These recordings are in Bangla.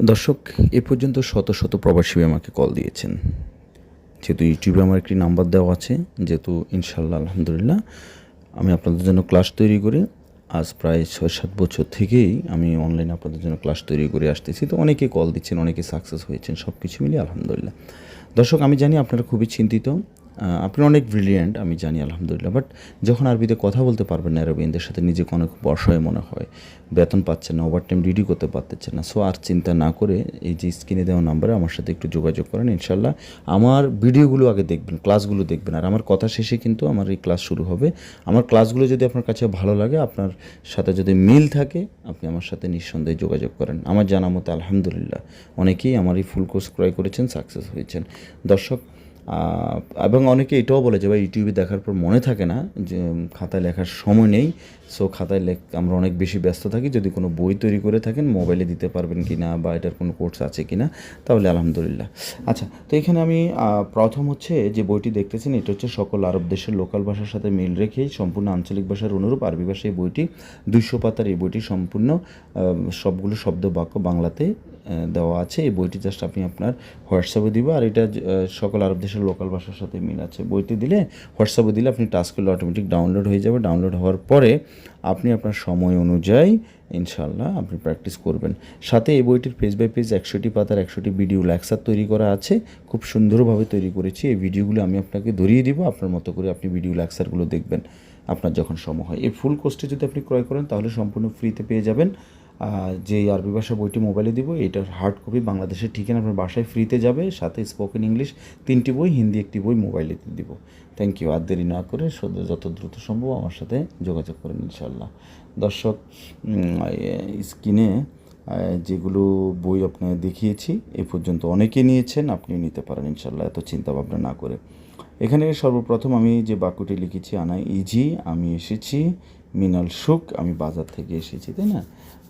দর্শক, এ পর্যন্ত শত শত প্রবাসী আমাকে কল দিয়েছেন। যেহেতু ইউটিউবে আমার একটি নাম্বার দেওয়া আছে, যেহেতু ইনশাল্লাহ আলহামদুলিল্লাহ, আমি আপনাদের জন্য ক্লাস তৈরি করে আজ প্রায় ছয় সাত বছর থেকেই আমি অনলাইনে আপনাদের জন্য ক্লাস তৈরি করে আসতেছি। তো অনেকে কল দিচ্ছেন অনেকে সাকসেস হয়েছেন সব কিছু মিলিয়ে আলহামদুলিল্লাহ। দর্শক, আমি জানি আপনারা খুবই চিন্তিত। আপনি অনেক ব্রিলিয়েন্ট আমি জানি, আলহামদুলিল্লাহ। বাট যখন আরবিতে কথা বলতে পারবেন না আরবিনদের সাথে নিজেকে অনেক অসহায় মনে হয়, বেতন পাচ্ছেন না ওভার টাইম ডিউটি করতে পারতেছেন না। সো আর চিন্তা না করে এই যে স্ক্রিনে দেওয়া নাম্বারে আমার সাথে একটু যোগাযোগ করেন ইনশাল্লাহ আমার ভিডিওগুলো আগে দেখবেন ক্লাসগুলো দেখবেন। আর আমার কথা শেষে কিন্তু আমার এই ক্লাস শুরু হবে। আমার ক্লাসগুলো যদি আপনার কাছে ভালো লাগে, আপনার সাথে যদি মিল থাকে, আপনি আমার সাথে নিঃসন্দেহে যোগাযোগ করেন। আমার জানা মতো, আলহামদুলিল্লাহ, অনেকেই আমার এই ফুল কোর্স ক্রয় করেছেন সাকসেস হয়েছেন। দর্শক এবং অনেকে এটাও বলে যে, ভাই, ইউটিউবে দেখার পর মনে থাকে না যে খাতায় লেখার সময় নেই। সো খাতায় লেখ, আমরা অনেক বেশি ব্যস্ত থাকি। যদি কোনো বই তৈরি করে থাকেন, মোবাইলে দিতে পারবেন কি না বা এটার কোনো কোর্স আছে কি না তাহলে আলহামদুলিল্লাহ। আচ্ছা তো এখানে আমি প্রথম হচ্ছে যে বইটি দেখতেছেন, এটা হচ্ছে সকল আরব দেশের লোকাল ভাষার সাথে মিল রেখেই সম্পূর্ণ আঞ্চলিক ভাষার অনুরূপ। আরবি ভাষায় বইটি, দুইশো পাতার এই বইটি সম্পূর্ণ সবগুলো শব্দ বাক্য বাংলাতে দেওয়া আছে। এই বইটি জাস্ট আপনি আপনার হোয়াটসঅ্যাপে দিব। আর এটা সকল আরব দেশের লোকাল ভাষার সাথে মিল আছে। বইটি দিলে হোয়াটসঅ্যাপে দিলে আপনি টাচ করলে অটোমেটিক ডাউনলোড হয়ে যাবে। ডাউনলোড হওয়ার পরে আপনি আপনার সময় অনুযায়ী ইনশাল্লাহ আপনি প্র্যাকটিস করবেন। সাথে এই বইটির পেজ বাই পেজ একশোটি পাতার একশোটি ভিডিও লেকচার তৈরি করা আছে। খুব সুন্দরভাবে তৈরি করেছি। এই ভিডিওগুলো আমি আপনাকে ধরিয়ে দিব। আপনার মতো করে আপনি ভিডিও লেকচারগুলো দেখবেন। আপনার যখন সময় হয়। এই ফুল কোর্সটি যদি আপনি ক্রয় করেন, তাহলে সম্পূর্ণ ফ্রিতে পেয়ে যাবেন। যে আরবি ভাষা বইটি মোবাইলে দিব, এটার হার্ড কপি বাংলাদেশের ঠিকানা আপনার বাসায় ফ্রিতে যাবে, সাথে স্পোকেন ইংলিশ তিনটি বই, হিন্দি একটি বই মোবাইলে দিব। থ্যাংক ইউ আর দেরি না করে যত দ্রুত সম্ভব আমার সাথে যোগাযোগ করেন ইনশাল্লাহ দর্শক স্ক্রিনে যেগুলো বই আপনাকে দেখিয়েছি, এ পর্যন্ত অনেকে নিয়েছেন আপনি নিতে পারেন ইনশাল্লাহ এত চিন্তা ভাবনা না করে। এখানে সর্বপ্রথম আমি যে বাক্যটি লিখেছি, আনা ইজি, আমি এসেছি, মিনাল সুখ, আমি বাজার থেকে এসেছি, তাই না?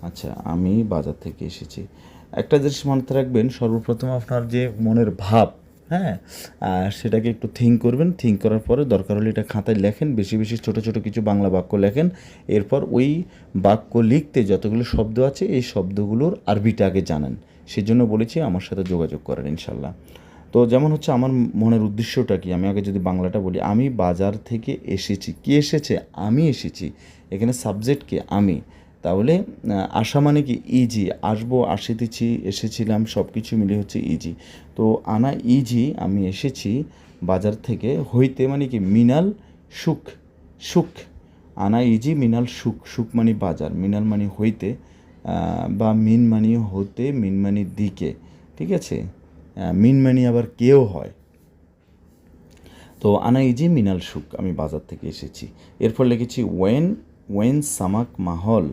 আচ্ছা আমি বাজার থেকে এসেছি। একটা জিনিস মাথায় রাখবেন, সর্বপ্রথম আপনার যে মনের ভাব হ্যাঁ আর সেটাকে একটু থিঙ্ক করবেন। থিঙ্ক করার পরে দরকার হলে এটা খাতায় লেখেন, বেশি বেশি ছোট ছোট কিছু বাংলা বাক্য লেখেন। এরপর ওই বাক্য লিখতে যতগুলো শব্দ আছে, এই শব্দগুলোর আরবিটা আগে জানেন। সেজন্য বলেছি আমার সাথে যোগাযোগ করেন ইনশাল্লাহ। তো যেমন হচ্ছে আমার মনের উদ্দেশ্যটা কি? আমি আগে যদি বাংলাটা বলি, আমি বাজার থেকে এসেছি। কি এসেছে? আমি এসেছি। এখানে সাবজেক্ট কি? আমি। তাহলে আসা মানে কি? ইজি আসব, আসিতেছি, এসেছিলাম সব কিছু মিলে হচ্ছে ইজি তো আনা ইজি আমি এসেছি বাজার থেকে হইতে মানে কি? মিনাল সুখ সুখ। আনা ইজি মিনাল সুখ সুখ মানে বাজার। মিনাল মানে হইতে বা মিন মানি হতে, মিন মানে দিকে, ঠিক আছে? মিন মানি আবার কেউ হয়। তো আনা ইজি মিনাল সুখ আমি বাজার থেকে এসেছি। এরপর লিখেছি ওয়েন ওয়েন সামাক মাহল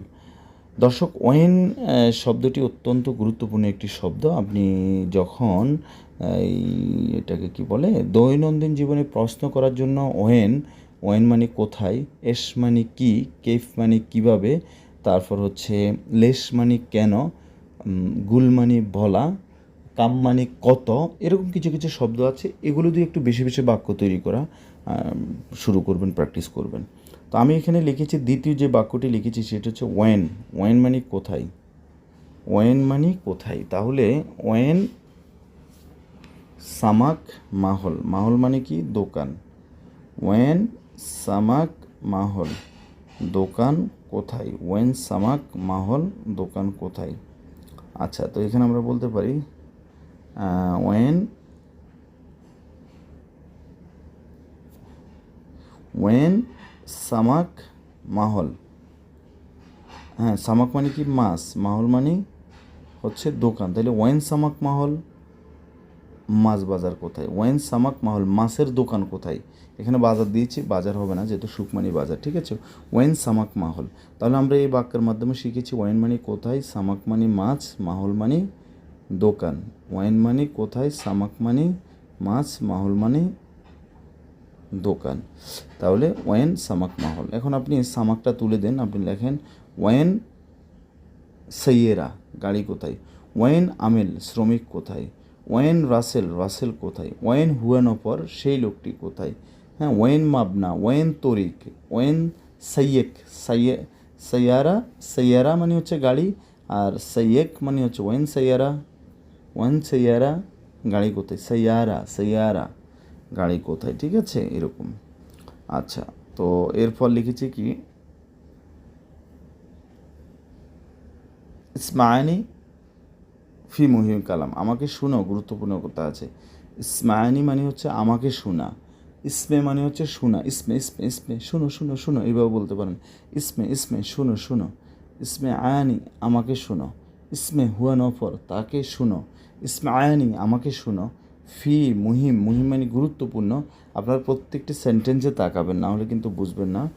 দর্শক, ওয়েন শব্দটি অত্যন্ত গুরুত্বপূর্ণ একটি শব্দ। আপনি যখন এই এটাকে কি বলে, দৈনন্দিন জীবনে প্রশ্ন করার জন্য ওয়েন ওয়েন মানে কোথায়, এস মানে কি, কেফ মানে কীভাবে, তারপর হচ্ছে লেশ মানে কেন গুল মানে বলা, কাম মানে কত, এরকম কিছু কিছু শব্দ আছে। এগুলো দিয়ে একটু বেশি বেশি বাক্য তৈরি করা শুরু করবেন, প্র্যাকটিস করবেন। তো আমি এখানে লিখেছি, দ্বিতীয় যে বাক্যটি লিখেছি সেটা হচ্ছে ওয়েন ওয়েন মানে কোথায়? ওয়েন মানে কোথায়? তাহলে ওয়েন সামাক মাহল। মাহল মানে কি? দোকান। ওয়েন সামাক মাহল। দোকান কোথায়? ওয়েন সামাক মাহল, দোকান কোথায়? আচ্ছা তো এখানে আমরা বলতে পারি ওয়েন ওয়েন সামাক মাহল। হ্যাঁ সামাক মানে কি? মাছ। মাহল মানে হচ্ছে দোকান। তাহলে ওয়েন সামাক মাহল মাছ বাজার কোথায়? ওয়েন সামাক মাহল মাছের দোকান কোথায়? এখানে বাজার দিয়েছি, বাজার হবে না, যেহেতু সুকমানি বাজার, ঠিক আছে? ওয়েন সামাক মাহল। তাহলে আমরা এই বাক্যের মাধ্যমে শিখেছি ওয়েন মানে কোথায়, সামাক মানে মাছ, মাহল মানে দোকান। ওয়াইন মানে কোথায়, সামাক মানে মাছ, মাহল মানে দোকান। তাহলে ওয়েন সামাক মাহল। এখন আপনি সামাকটা তুলে দেন, আপনি লেখেন, ওয়েন সৈয়েরা, গাড়ি কোথায়? ওয়েন আমেল, শ্রমিক কোথায়? ওয়েন রাসেল রাসেল কোথায়? ওয়েন হুয়ানপর সেই লোকটি কোথায়? হ্যাঁ ওয়েন মাবনা, ওয়েন তরিক, ওয়েন সৈয়েক, সৈয়ে, সৈয়ারা সৈয়ারা মানে হচ্ছে গাড়ি, আর সৈয়েক মানে হচ্ছে ওয়াইন সৈয়ারা। ওয়াইন সৈয়ারা, গাড়ি কোথায়? সৈয়ারা সৈয়ারা। গাড়ি কোথায়? ঠিক আছে? এরকম। আচ্ছা তো এরপর লিখেছি কি? ইসমায়নি ফি মুহিম কালাম। আমাকে শুনো, গুরুত্বপূর্ণ কথা আছে। ইসমায়নি মানে হচ্ছে আমাকে শোনা। ইসমে মানে হচ্ছে শোনা। ইসমে ইসমে ইসমে। শুনো শুনো শুনো, এইভাবে বলতে পারেন। ইসমে ইসমে, শুনো শুনো। ইসমে আয়ানি, আমাকে শুনো। ইসমে হুয়া নফর, তাকে শুনো। ইসমে আয়ানি, আমাকে শুনো। ফি, মুহিম মুহিম মানে গুরুত্বপূর্ণ। আপনার প্রত্যেকটি সেন্টেন্সে তাকাবেন, না হলে কিন্তু বুঝবেন না।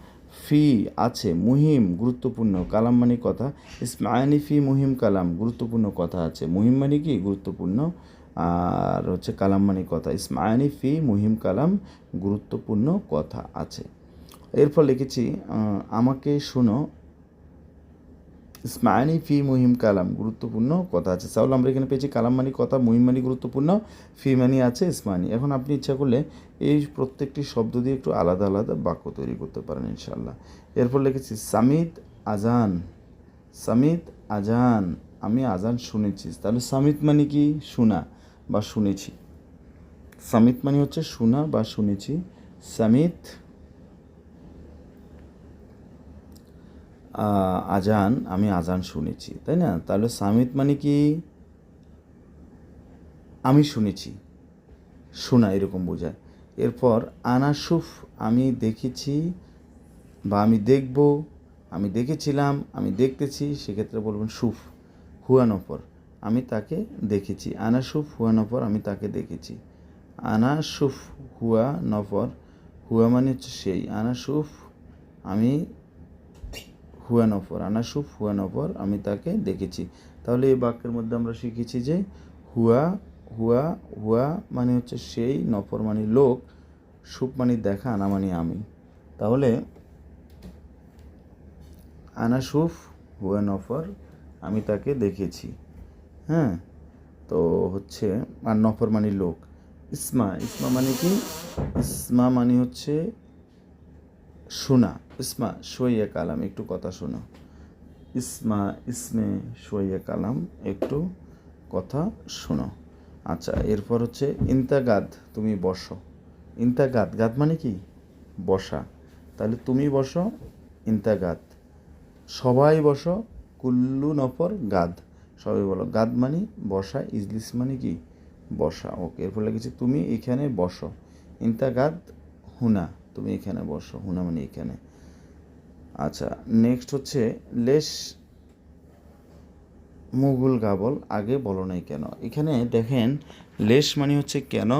ফি আছে, মুহিম, গুরুত্বপূর্ণ, কালাম মানে কথা। ইসমায়ানি ফি, মুহিম, কালাম, গুরুত্বপূর্ণ কথা আছে। মুহিম মানে কি? গুরুত্বপূর্ণ। আর হচ্ছে কালাম মানে কথা। ইসমায়ানি ফি, মুহিম, কালাম, গুরুত্বপূর্ণ কথা আছে। এরপর লিখেছি আমাকে শুনো ইসমায়ানি ফি মুহিম কালাম, গুরুত্বপূর্ণ কথা আছে। তাহলে আমরা এখানে পেয়েছি কালাম মানে কথা, মুহিম মানে গুরুত্বপূর্ণ, ফি মানে আছে, ইসমানি। এখন আপনি ইচ্ছা করলে এই প্রত্যেকটি শব্দ দিয়ে একটু আলাদা আলাদা বাক্য তৈরি করতে পারেন ইনশাল্লাহ এরপর লিখেছি সামিদ আজান সামিদ আজান, আমি আজান শুনেছি। তাহলে সামিত মানে কি? শোনা বা শুনেছি। সামিত মানে হচ্ছে শোনা বা শুনেছি। সামিত আজান, আমি আজান শুনেছি, তাই না? তাহলে সামিত মানে কি? আমি শুনেছি। শোনা, এরকম বোঝায়। এরপর, আনাসুফ, আমি দেখেছি বা আমি দেখব, আমি দেখেছিলাম, আমি দেখতেছি, সেক্ষেত্রে বলবেন সুফ হুয়ানফর আমি তাকে দেখেছি। আনাসুফ হুয়ানফর আমি তাকে দেখেছি। আনাসুফ হুয়া নফর হুয়া মানে হচ্ছে সেই। আনাসুফ, আমি হুয়া নফর আনাসুফ হুয়া অফর আমি তাকে দেখেছি। তাহলে এই বাক্যের মধ্যে আমরা শিখেছি যে হুয়া হুয়া হুয়া মানে হচ্ছে সেই নফর মানে লোক, সুপ মানে দেখা আনা মানে আমি। তাহলে আনাসুফ হুয়া নফর আমি তাকে দেখেছি। হ্যাঁ? তো হচ্ছে, আর নফর মানে লোক। ইসমা ইসমা মানে কি? ইসমা মানে হচ্ছে শোনা। ইসমা সইয়া কালাম, একটু কথা শোনো। ইসমা, ইসমে সইয়া কালাম, একটু কথা শোনো। আচ্ছা এরপর হচ্ছে ইন্তাগাদ, তুমি বসো। ইন্তাগাদ, গাদ মানে কি? বসা। তাহলে তুমি বসো, ইন্তাগাদ। সবাই বসো, কুল্লু নফর, গাদ। সবাই বলো, গাদ মানে বসা, ইজলিস মানে কি? বসা। ওকে, এরপর লিখেছি তুমি এখানে বসো। ইন্তাগাদ, হুনা। তুমি এখানে বসো হুনা মানে এখানে। আচ্ছা নেক্সট হচ্ছে লেশ মুগুল গাবল আগে বলো নাই কেন? এখানে দেখেন লেশ মানে হচ্ছে কেন?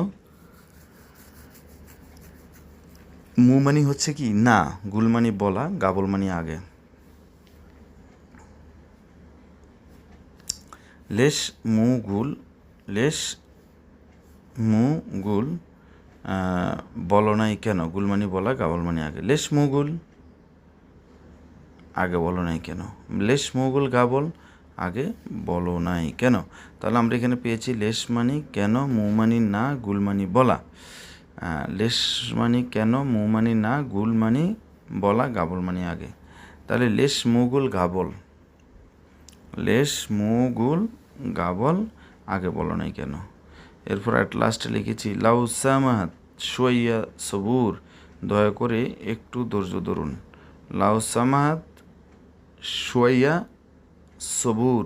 মু মানে হচ্ছে কি? না গুল মানে বলা গাবল মানে আগে। লেশ মু গুল লেশ মু গুল আহ, বলো নাই কেন? গুলমানি বলা গাবল মানে আগে। লেশ মুগুল, আগে বলো নাই কেন? লেশ মুগুল গাবল আগে বলো নাই কেন? তাহলে আমরা এখানে পেয়েছি লেশ মানি কেন মৌমানি না গুলমানি বলা। লেশ মানি কেন মৌমানি না গুলমানি বলা গাবল মানি আগে। তাহলে লেশ মুগুল গাবল লেশ মুগুল গাবল আগে বলো নাই কেন? এরপর অ্যাট লাস্টে লিখেছি, লাউ সামাহাত সোয়াইয়া সবুর, দয়া করে একটু ধৈর্য ধরুন। লাউ সামাহাত সোয়াইয়া সবুর,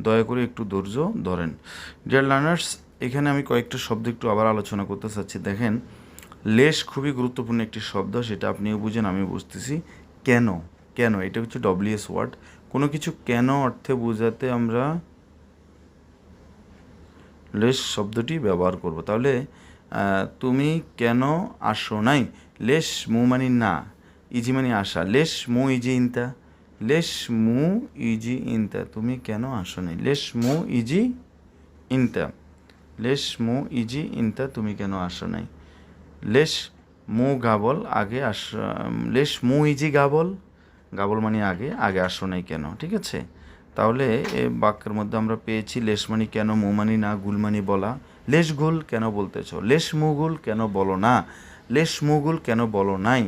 দয়া করে একটু ধৈর্য ধরেন। ডিয়ার লার্নার্স এখানে আমি কয়েকটা শব্দ একটু আবার আলোচনা করতে চাচ্ছি। দেখেন, লেশ খুবই গুরুত্বপূর্ণ একটি শব্দ, সেটা আপনিও বুঝেন আমি বুঝতেছি। কেন? কেন? এটা হচ্ছে ডব্লিউএস ওয়ার্ড কোনো কিছু কেন অর্থে বোঝাতে আমরা লেশ শব্দটি ব্যবহার করব। তাহলে তুমি কেন আসো নাই? লেস মু মানে না, ইজি মানে আসা। লেস মু ইজি ইনতা? লেস মু ইজি ইনতা? তুমি কেন আসো নাই? লেস মু ইজি ইনতা? লেস মু ইজি ইনতা? তুমি কেন আসো নাই? লেস মু গাবল আগে আস লেস মু ইজি গাবল? গাবল মানে আগে আগে আসো নাই কেন? ঠিক আছে? তাহলে এ বাক্যের মধ্যে আমরা পেয়েছি লেশমানি কেন মোমানি না গুলমানি বলা। লেশ গুল কেন বলতেছ? লেশ মুগুল কেন বলো না? লেশ মুগুল কেন বলো নাই?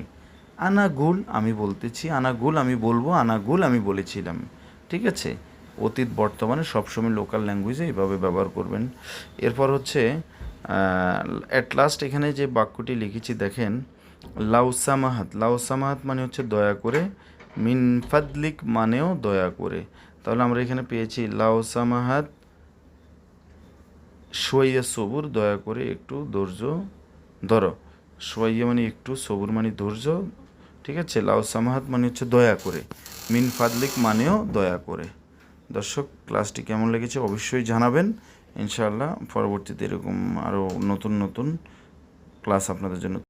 আনা গুল আমি বলতেছি, আনা গুল আমি বলব, আনা গুল আমি বলেছিলাম। ঠিক আছে? অতীত বর্তমানে সবসময় লোকাল ল্যাঙ্গুয়েজে এইভাবে ব্যবহার করবেন। এরপর হচ্ছে অ্যাট লাস্ট এখানে যে বাক্যটি লিখেছি, দেখেন লাউসামাহাত লাউসামাহাত মানে হচ্ছে দয়া করে, মিন ফাদলিক মানেও দয়া করে। তাহলে আমরা এখানে পেয়েছি লাউসামাহাত সোয়াইয়া সবুর, দয়া করে একটু ধৈর্য ধরো। সোয়াইয়া মানে একটু, সবুর মানে ধৈর্য, ঠিক আছে? লাউ সামাহাত মানে হচ্ছে দয়া করে। মিন ফাদলিক মানেও দয়া করে। দর্শক, ক্লাসটি কেমন লেগেছে অবশ্যই জানাবেন। ইনশাআল্লাহ পরবর্তীতে এরকম আরও নতুন নতুন ক্লাস আপনাদের জন্য